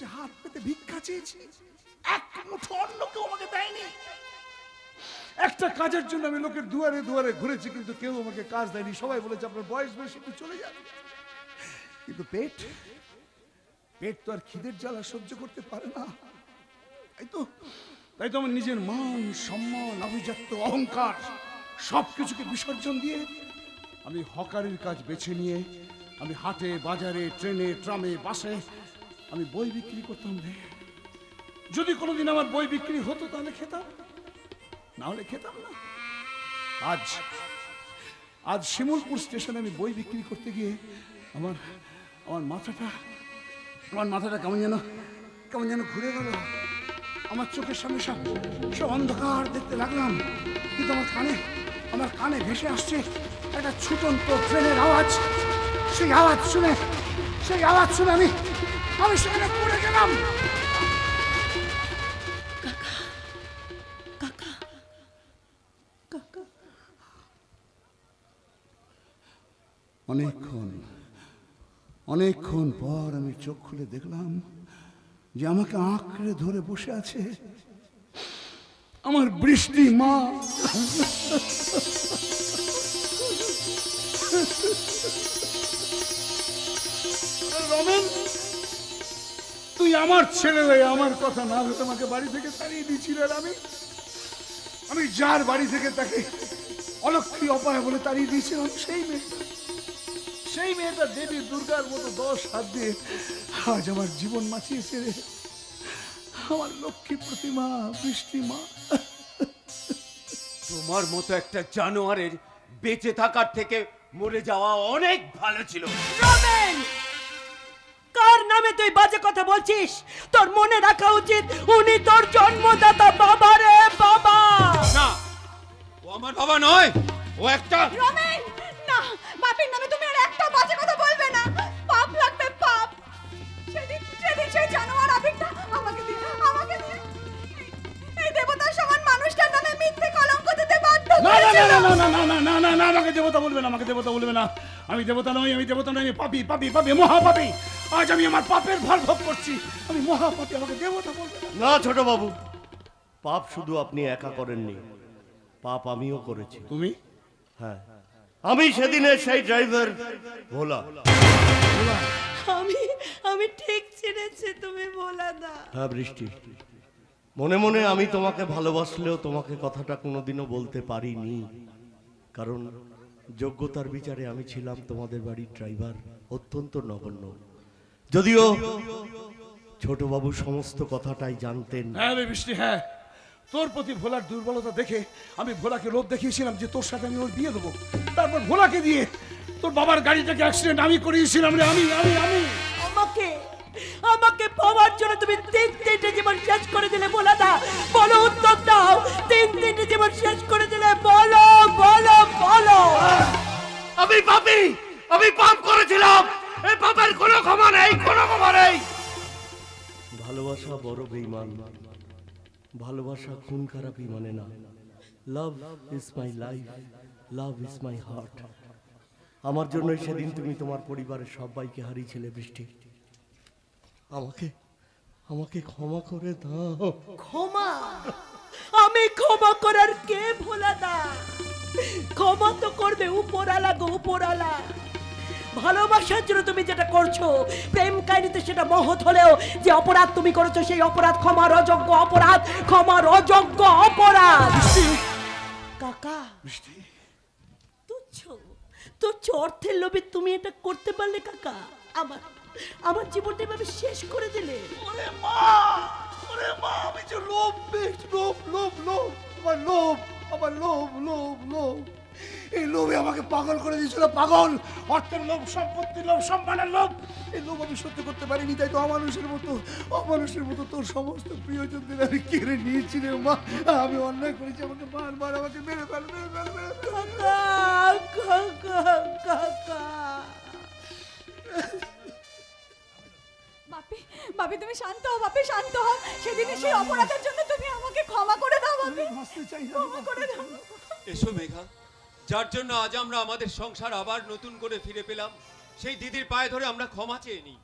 যে হাত পেতে ভিক্ষা চেয়েছি, এক মুঠো অন্ন কেউ আমাকে দেয়নি। একটা কাজের জন্য আমি লোকের দুয়ারে দুয়ারে ঘুরেছি, কিন্তু কেউ আমাকে কাজ দেয়নি। সবাই বলেছে, আপনার বয়স বেশি চলে যান। কিন্তু পেট পেট তো আর খিদের জ্বালা সহ্য করতে পারে না। তাই তো তাই তো আমার নিজের মান, সম্মান, আভিজাত্য, অহংকার সব কিছুকে বিসর্জন দিয়ে আমি হকারের কাজ বেছে নিয়ে, আমি হাটে, বাজারে, ট্রেনে, ট্রামে, বাসে আমি বই বিক্রি করতাম রে। যদি কোনোদিন আমার বই বিক্রি হতো তাহলে খেতাম। না হলে খেতাম না। আজ আজ শিমুলপুর স্টেশনে আমি বই বিক্রি করতে গিয়ে আমার আমার মাথাটা আমার মাথাটা কেমন যেন কেমন যেন ঘুরে গেল। আমার চোখের সামনে সব সব অন্ধকার দেখতে লাগলাম। কিন্তু আমার কানে আমার কানে ভেসে আসছে একটা ছুটন্ত ট্রেনের আওয়াজ। সেই আওয়াজ শুনে, সেই আওয়াজ শুনে আমি আমি সেখানে পড়ে গেলাম। অনেকক্ষণ অনেকক্ষণ পর আমি চোখ খুলে দেখলাম যে আমাকে আঁকড়ে ধরে বসে আছে আমার বৃষ্টি মা। রমেন তুই আমার ছেলে হয়ে আমার কথা না ভেবে আমাকে বাড়ি থেকে তাড়িয়ে দিয়েছিল আর আমি? আমি যার বাড়ি থেকে তাকে অলক্ষী অপায় বলে তাড়িয়ে দিয়েছিলাম সেই মেয়ে। সেই মেয়েটা দেবী দুর্গার মতো দশ হাত দিয়ে আজ আমার জীবন বাঁচিয়েছে রে আমার লক্ষ্মী প্রতিমা বৃষ্টি মা। তোমার মতো একটা জানোয়ারের বেঁচে থাকার থেকে মরে যাওয়া অনেক ভালো ছিল। রমেন! কার নামে তুই বাজে কথা বলছিস? তোর মনে রাখা উচিত উনি তোর জন্মদাতা বাবা রে বাবা। না ও আমার বাবা নয় ও একটা রমেন! না বাপের নামে তুমি আর একটা বাজে কথা বলবে না। পাপ লাগবে পাপ। সেদিন সেদিন সেই জানোয়ার আবেগটা আমাকে দিয়ে আমাকে দিয়ে এই দেবতার সমান মানুষটার নামে মিথ্যে কলঙ্ক দিতে বাধ্য না না না না না না না না না না আমাকে দেবতা বলবে না আমাকে দেবতা বলবে না। আমি দেবতা নই আমি দেবতা নই আমি পাপি পাপি পাপি মহাপাপি। আজ আমি আমার পাপের ভার ভোগ করছি। আমি মহাপাপি আমাকে দেবতা বলবে না। ছোট বাবু পাপ শুধু আপনি একা করেননি। পাপ আমিও করেছি। তুমি? হ্যাঁ। আমি সেদিনের সেই ড্রাইভার ভোলা। আমি আমি ঠিক চিনেছি তুমি বলা না হ্যাঁ বৃষ্টি। মনে মনে আমি তোমাকে ভালোবাসলেও তোমাকে কথাটা কোনোদিনও বলতে পারিনি। কারণ যোগ্যতার বিচারে আমি ছিলাম তোমাদের বাড়ির ড্রাইভার অত্যন্ত নগণ্য। যদিও ছোট বাবু সমস্ত কথাটাই জানতেন। হ্যাঁ রে বৃষ্টি হ্যাঁ। তোর প্রতি ভোলার দুর্বলতা দেখে আমি ভোলাকে লোভ দেখিয়েছিলাম যে তোর সাথে আমি ওর বিয়ে দেবো। তারপর ভোলাকে দিয়ে তোর বাবার গাড়িটাকে অ্যাক্সিডেন্ট আমি করিয়েছিলাম রে আমি আমি আমি। আমাকে আমাকে পাওয়ার জন্য তুমি তিন তিনটে জীবন ভালোবাসা খুন খারাপই মানে না। Love is my life love is my heart আমার জন্যই সেদিন তুমি তোমার পরিবারের সবাইকে হারিয়েছিলে বৃষ্টি। আমাকে আমাকে ক্ষমা করে দাও। ক্ষমা? আমি ক্ষমা করার কে ভোলা দা? ক্ষমা তো করবে উপরালা গো উপরালা। ভালোবাসার জন্য তুমি যেটা করছ প্রেম কাহিনীতে সেটা মহৎ হলেও যে অপরাধ তুমি করেছ সেই অপরাধ ক্ষমার অযোগ্য অপরাধ ক্ষমার অযোগ্য অপরাধ। কাকা তুচ্ছ তুচ্ছ অর্থের লোভে তুমি এটা করতে পারলে কাকা। আমার আমার জীবনটা এভাবে শেষ করে দিলে। ওরে মা ওরে মা আমি যে লোভ বেশ লোভ লোভ লোভ আমার লোভ আমার লোভ লোভ লোভ। এই লোভে আমাকে পাগল করে দিয়েছিল পাগল। অর্থের লোভ সম্পত্তির লোভ সম্মানের লোভ। এই লোভ আমি সহ্য করতে পারিনি তাই তো অমানুষের মতো অমানুষের মতো তোর সমস্ত প্রিয়জনদের আমি কেড়ে নিয়েছি রে মা। আমি অন্যায় করেছি আমাকে বারবার আমাকে মেরে ফেল মেরে ফেল মেরে বাপি বাপি তুমি শান্ত হও বাপি শান্ত হও। সেদিনে সেই অপরাধের জন্য তুমি আমাকে ক্ষমা করে দাও বাপি। চাই ক্ষমা করে দাও। এসো মেঘা। যার জন্য আজ আমরা আমাদের সংসার আবার নতুন করে ফিরে পেলাম। সেই দিদির পায়ে ধরে আমরা ক্ষমা চেয়ে নিই।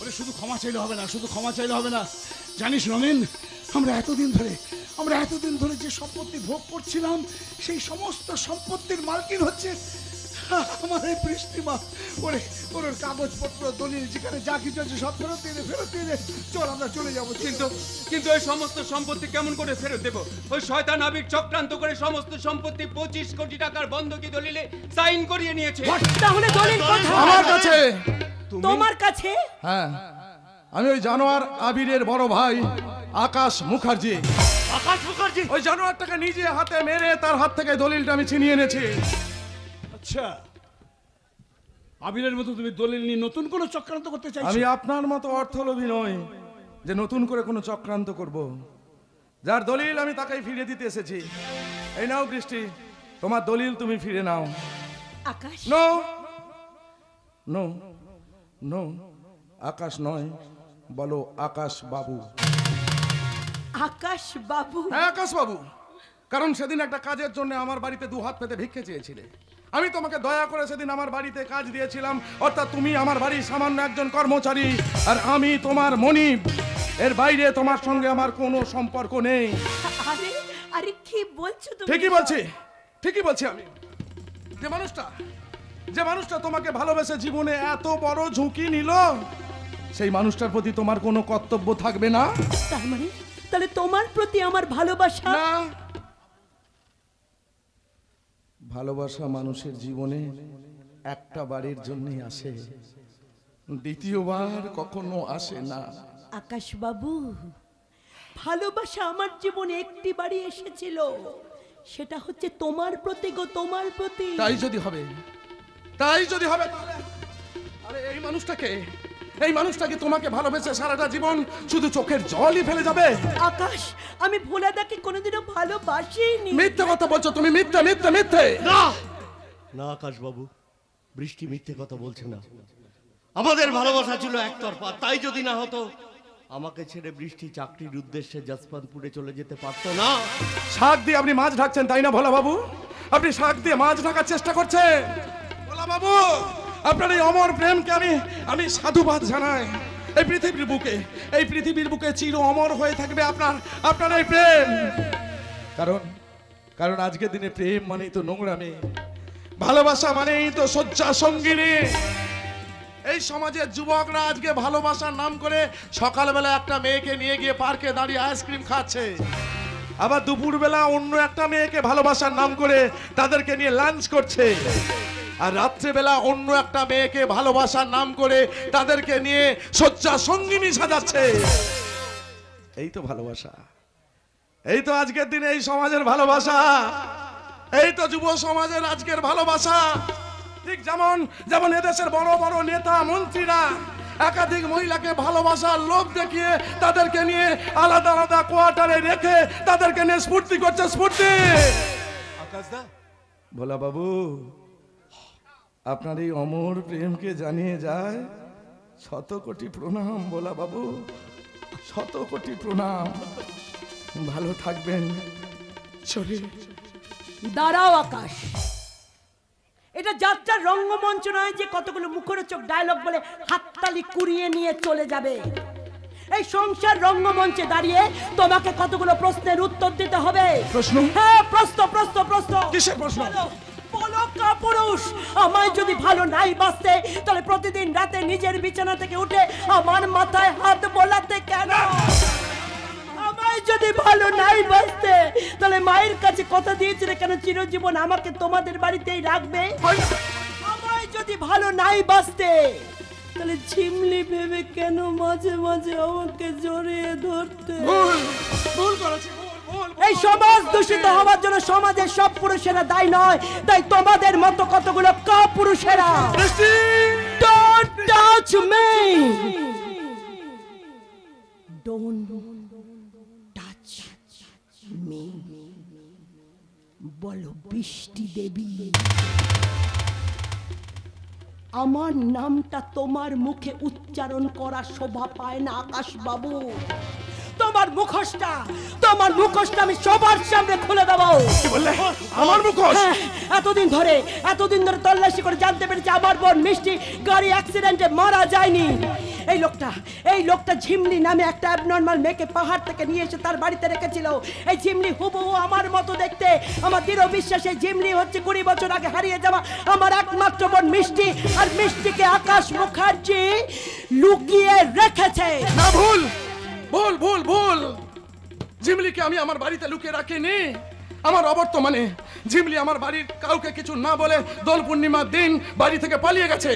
ওরে শুধু ক্ষমা চাইলে হবে না, শুধু ক্ষমা চাইলে হবে না। জানিস রমেন আমরা এতদিন ধরে, আমরা এতদিন ধরে যে সম্পত্তি ভোগ করছিলাম, সেই সমস্ত সম্পত্তির মালকিন হচ্ছে আমার এই বৃষ্টিমা ওরে ওর ওর কাগজপত্র দলিল যেখানে যা কিছু আছে সব ফেরত দিয়ে দে ফেরত দিয়ে দে। চল আমরা চলে যাব কিন্তু কিন্তু ওই সমস্ত সম্পত্তি কেমন করে ফেরত দেবো? ওই শয়তান আবির চক্রান্ত করে সমস্ত সম্পত্তি পঁচিশ কোটি টাকার বন্ধকি দলিলে সাইন করিয়ে নিয়েছে। তাহলে দলিল কোথায়? আমার কাছে? তোমার কাছে? হ্যাঁ আমি ওই জানোয়ার আবিরের বড় ভাই আকাশ মুখার্জি। আকাশ মুখার্জি? ওই জানোয়ারটাকে নিজে হাতে মেরে তার হাত থেকে দলিলটা আমি ছিনিয়ে এনেছি। আচ্ছা। আবিরের মতো তুমি দলিল নিয়ে নতুন কোনো চক্রান্ত করতে চাইছো? আমি আপনার মতো অর্থলোভী নই যে নতুন করে কোনো চক্রান্ত করব। যার দলিল আমি তাকেই ফিরে দিতে এসেছি। এই নাও বৃষ্টি তোমার দলিল তুমি ফিরে নাও। Akash? No no no Akash নয় বলো আকাশ বাবু। আকাশ বাবু? হ্যাঁ আকাশ বাবু। কারণ সেদিন একটা কাজের জন্য আমার বাড়িতে দু হাত পেতে ভিক্ষে চেয়েছিলে। আমি তোমাকে দয়া করে সেদিন আমার বাড়িতে কাজ দিয়েছিলাম অর্থাৎ তুমি আমার বাড়ির সামান্য একজন কর্মচারী আর আমি তোমার মনিব। এর বাইরে তোমার সঙ্গে আমার কোনো সম্পর্ক নেই। আরে আরে কি বলছো তুমি? ঠিকই বলছি ঠিকই বলছি আমি। যে মানুষটা যে মানুষটা তোমাকে ভালোবেসে জীবনে এত বড় ঝুঁকি নিল সেই মানুষটার প্রতি তোমার কোনো কর্তব্য থাকবে না? তার মানে? তাহলে তোমার প্রতি আমার ভালোবাসা? না। ভালোবাসা মানুষের জীবনে একটা বাড়ির জন্যই আসে দ্বিতীয়বার কখনো আসে না। আকাশ বাবু ভালোবাসা আমার জীবনে একটি বাড়ি এসেছিল সেটা হচ্ছে তোমার প্রতি গো তোমার প্রতি। তাই যদি হবে তাই যদি হবে আরে এই মানুষটাকে এই মানুষটাকে তোমাকে ভালোবেসে সারাটা জীবন শুধু চোখের জলই ফেলে যাবে। আকাশ আমি ভোলাদাকে কোনোদিনও ভালোবাসিনি। মিথ্যে কথা বলছো তুমি মিথ্যে মিথ্যে মিথ্যে। না! না আকাশ বাবু বৃষ্টি মিথ্যে কথা বলছে না। আমাদের ভালোবাসা ছিল একতরফা তাই যদি না হতো আমাকে ছেড়ে বৃষ্টি চাকরির উদ্দেশ্যে জাসপানপুরে চলে যেতে পারতো না। শাক দিয়ে আপনি মাছ ঢাকছেন তাই না ভোলা বাবু আপনি শাক দিয়ে মাছ ঢাকার চেষ্টা করছেন। ভোলা বাবু আপনার এই অমর প্রেমকে আমি আমি সাধুবাদ জানাই। এই পৃথিবীর বুকে, এই পৃথিবীর বুকে চির অমর হয়ে থাকবে আপনার আপনার এই প্রেম। কারণ কারণ আজকের দিনে প্রেম মানেই তো নোংরামি। ভালোবাসা মানেই তো শয্যা সঙ্গিনী। এই সমাজের যুবকরা আজকে ভালোবাসার নাম করে সকালবেলা একটা মেয়েকে নিয়ে গিয়ে পার্কে দাঁড়িয়ে আইসক্রিম খাচ্ছে। আবার দুপুরবেলা অন্য একটা মেয়েকে ভালোবাসার নাম করে তাদেরকে নিয়ে লাঞ্চ করছে। আর রাত্রেবেলা অন্য একটা মেয়েকে ভালোবাসার নাম করে তাদেরকে নিয়ে শয্যা সঙ্গিনী সাজাচ্ছে। এই তো ভালোবাসা। এই তো আজকের দিনে এই সমাজের ভালোবাসা। এই তো যুব সমাজের আজকের ভালোবাসা। ঠিক যেমন যেমন এদেশের বড় বড় নেতা মন্ত্রীরা একাধিক মহিলাকে ভালোবাসার লোভ দেখিয়ে তাদেরকে নিয়ে আলাদা আলাদা কোয়ার্টারে রেখে তাদেরকে নিয়ে স্ফূর্তি করছে স্ফূর্তি। আকাশ দা। ভোলা বাবু আপনার এই অমর প্রেমকে জানিয়ে যায় শত কোটি প্রণাম ভোলা বাবু শত কোটি প্রণাম। ভালো থাকবেন। চলে দাঁড়াও আকাশ। এটা যাত্রার রঙ্গমঞ্চ নয় যে কতগুলো মুখরোচক ডায়লগ বলে হাততালি কুড়িয়ে নিয়ে চলে যাবে। এই সংসার রঙ্গমঞ্চে দাঁড়িয়ে তোমাকে কতগুলো প্রশ্নের উত্তর দিতে হবে? প্রশ্ন? হ্যাঁ প্রশ্ন প্রশ্ন প্রশ্ন। কিসের প্রশ্ন? বলো আমায় যদি ভালো নাই বাঁচতে, তাহলে প্রতিদিন রাতে নিজের বিছানা থেকে উঠে আমার মাথায় হাত বোলাতে কেন? আমায় যদি ভালো নাই বাঁচতে, তাহলে মায়ের কাছে কথা দিয়েছিলে কেন চিরজীবন আমাকে তোমাদের বাড়িতেই রাখবে? আমায় যদি ভালো নাই বাঁচতে, তাহলে ঝিমলি ভেবে কেন মাঝে মাঝে আমাকে জড়িয়ে ধরতে? ভুল করেছি ভুল ভুল এই সমাজ দূষিত হওয়ার জন্য সমাজের সব পুরুষেরা দায়ী নয়। তাই তোমাদের মতো কতগুলো কা পুরুষেরা. বলো, বৃষ্টি দেবী। আমার নামটা তোমার মুখে উচ্চারণ করা শোভা পায় না আকাশ বাবু তোমার মুখোশটা তোমার মুখোশটা আমি সবার সামনে খুলে দেবো। কি বললে? আমার মুখোশ? হ্যাঁ, এতদিন ধরে এতদিন ধরে তল্লাশি করে জানতে পেরেছি আমার বোন মিষ্টি গাড়ি অ্যাক্সিডেন্টে মারা যায়নি। এই লোকটা এই লোকটা ঝিমলি নামে একটা অ্যাবনর্মাল মেয়েকে পাহাড় থেকে নিয়ে এসে তার বাড়িতে রেখেছিল। এই ঝিমলি হুবহু আমার মতো দেখতে। আমার দৃঢ় বিশ্বাস এই ঝিমলি হচ্ছে কুড়ি বছর আগে হারিয়ে যাওয়া আমার একমাত্র বোন মিষ্টি। আর মিষ্টিকে আকাশ মুখার্জি লুকিয়ে রেখেছে। না ভুল! ভুল ভুল ভুল। ঝিমলিকে আমি আমার বাড়িতে লুকিয়ে রাখিনি। আমার অবর্তমানে ঝিমলি আমার বাড়ির কাউকে কিছু না বলে দোল পূর্ণিমার দিন বাড়ি থেকে পালিয়ে গেছে।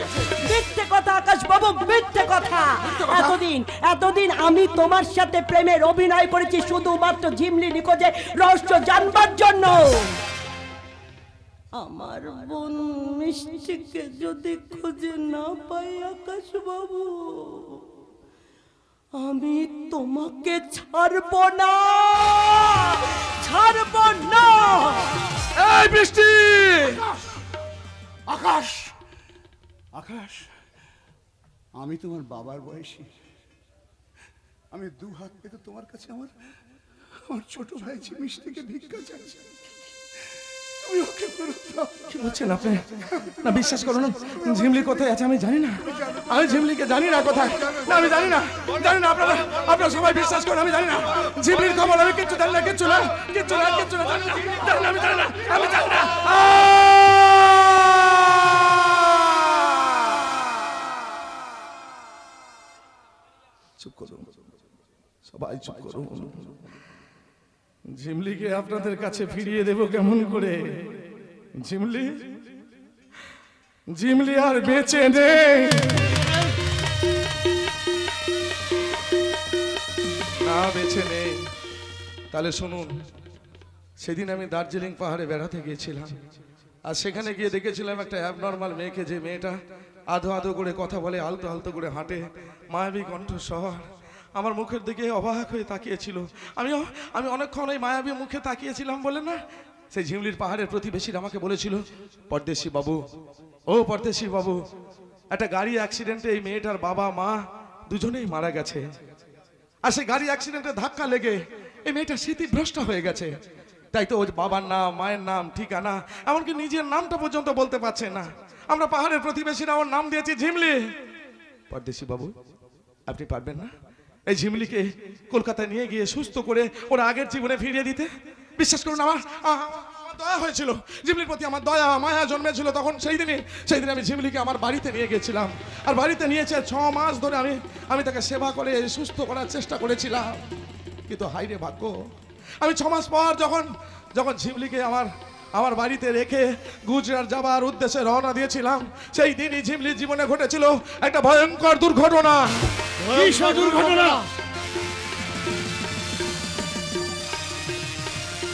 মিথ্যে কথা আকাশ বাবু মিথ্যে কথা? এতদিন এতদিন আমি তোমার সাথে প্রেমের অভিনয় করেছি শুধুমাত্র ঝিমলি নিখোঁজে রহস্য জানবার জন্য। আমার বোন মিষ্টিকে যদি খুঁজে না পাই আকাশ বাবু আমি তোমাকে ছাড়ব না। ছাড়ব না। এই বৃষ্টি! আকাশ! আকাশ! আমি তোমার বাবার বয়সী। আমি দু হাত পেতে তোমার কাছে আমার আমার ছোট ভাই যে মিষ্টিকে ভিক্ষা চাইছে। কি বলছেন আপনি? না বিশ্বাস করুন ঝিমলি কোথায় আছে আমি জানি না। আমি ঝিমলিকে জানি না কোথায়। না আমি জানি না জানি না আপনারা আপনারা সবাই বিশ্বাস করুন আমি জানি না। ঝিমলির খবর আমি কিচ্ছু জানি না কিচ্ছু না কিচ্ছু না কিচ্ছু না না জানি না আমি জানি না আমি জানি না। চুপ করুন সবাই চুপ করুন। ঝিমলিকে আপনাদের কাছে ফিরিয়ে দেব কেমন করে? ঝিমলি ঝিমলি আর বেঁচে নেই। না, বেঁচে নেই। তাহলে শুনুন, সেদিন আমি দার্জিলিং পাহাড়ে বেড়াতে গিয়েছিলাম। আর সেখানে গিয়ে দেখেছিলাম একটা অ্যাবনর্মাল মেয়েকে, যে মেয়েটা আধো আধো করে কথা বলে, আলতো আলতো করে হাঁটে। মায়াবী কণ্ঠ শহর আমার মুখের দিকে অবাক হয়ে তাকিয়েছিল। আমিও আমি অনেকক্ষণ ওই মায়াবী মুখে তাকিয়েছিলাম বলে না? সেই ঝিমলির পাহাড়ের প্রতিবেশীরা আমাকে বলেছিল, পরদেশি বাবু, ও পরদেশি বাবু, একটা গাড়ি অ্যাক্সিডেন্টে এই মেয়েটার বাবা, মা দুজনেই মারা গেছে। আর সেই গাড়ি অ্যাক্সিডেন্টে ধাক্কা লেগে এই মেয়েটা স্মৃতিভ্রষ্ট হয়ে গেছে। তাই তো ওর বাবার নাম, মায়ের নাম, ঠিকানা, এমনকি নিজের নামটা পর্যন্ত বলতে পারছে না। আমরা পাহাড়ের প্রতিবেশীরা ওর নাম দিয়েছি ঝিমলি। পরদেশি বাবু, আপনি পারবেন না? এই ঝিমলিকে কলকাতায় নিয়ে গিয়ে সুস্থ করে ওরা আগের জীবনে ফিরিয়ে দিতে? বিশ্বাস করুন আমার দয়া হয়েছিল। ঝিমলির প্রতি আমার দয়া, মায়া জন্মেছিল তখন, সেই দিনে সেই দিনে আমি ঝিমলিকে আমার বাড়িতে নিয়ে গেছিলাম। আর বাড়িতে নিয়েছে ছ মাস ধরে আমি আমি তাকে সেবা করে, সুস্থ করার চেষ্টা করেছিলাম। কিন্তু হাইরে ভাগ্য, আমি ছ মাস পর যখন যখন ঝিমলিকে আমার আমার বাড়িতে রেখে গুজরাট যাবার উদ্দেশ্যে রওনা দিয়েছিলাম। সেই দিনই ঝিমলির জীবনে ঘটেছিল একটা ভয়ঙ্কর দুর্ঘটনা। দুর্ঘটনা।